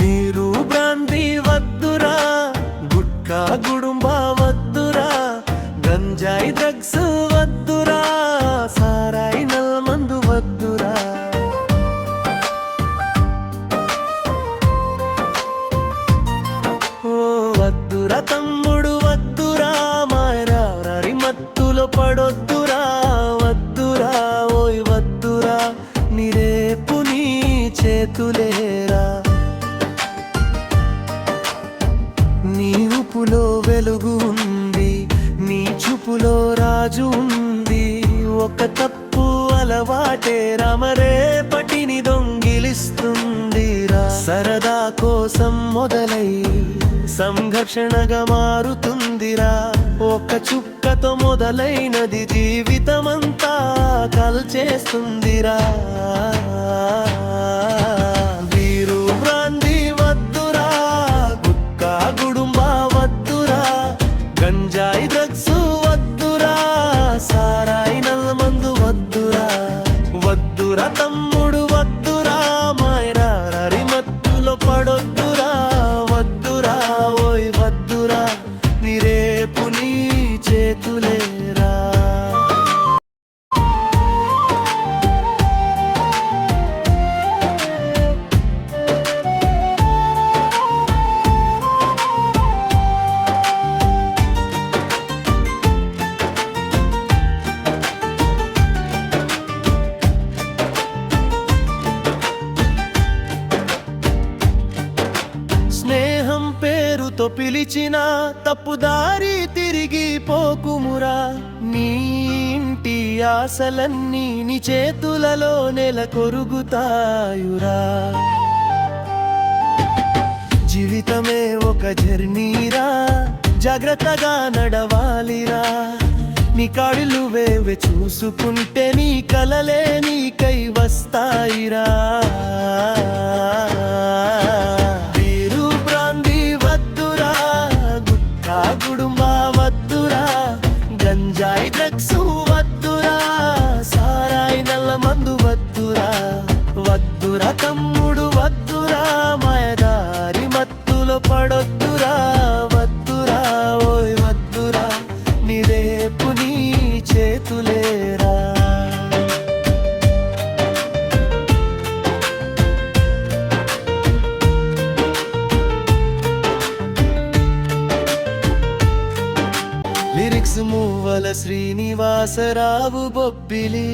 మీరు బ్రాంతి వద్దురా గుట్కా గుడుంబా వద్దురా గంజాయి డ్రగ్స్ వద్దురా సారాయి నల్మందు వద్దురా. ఓ వద్దురా తమ్ముడు వద్దురా మారారి మత్తులో పడొద్దురా వద్దురా ఓయ్ వద్దురా నిరేపు నీ చేతులే చూపులో రాజు ఉంది. ఒక తప్పు అలవాటే రమరేపటిని దొంగిలిస్తుందిరా సరదా కోసం మొదలై సంఘర్షణగా మారుతుందిరా ఒక చుక్కతో మొదలైనది జీవితమంతా కల్చేస్తుందిరా వద్దురా పేరుతో పిలిచిన తప్పుదారి తిరిగి పోకుమురా. నీ ఇంటి ఆశలన్నీ నీ చేతులలో నెల కొరుగుతాయురా జీవితమే ఒక జర్నీరా జాగ్రత్తగా నడవాలిరా. నీ కాడులు వేవే చూసుకుంటే నీ కలలే నీకై వస్తాయిరా. లిరిక్స్ మూవల శ్రీనివాసరావు బొబ్బిలి.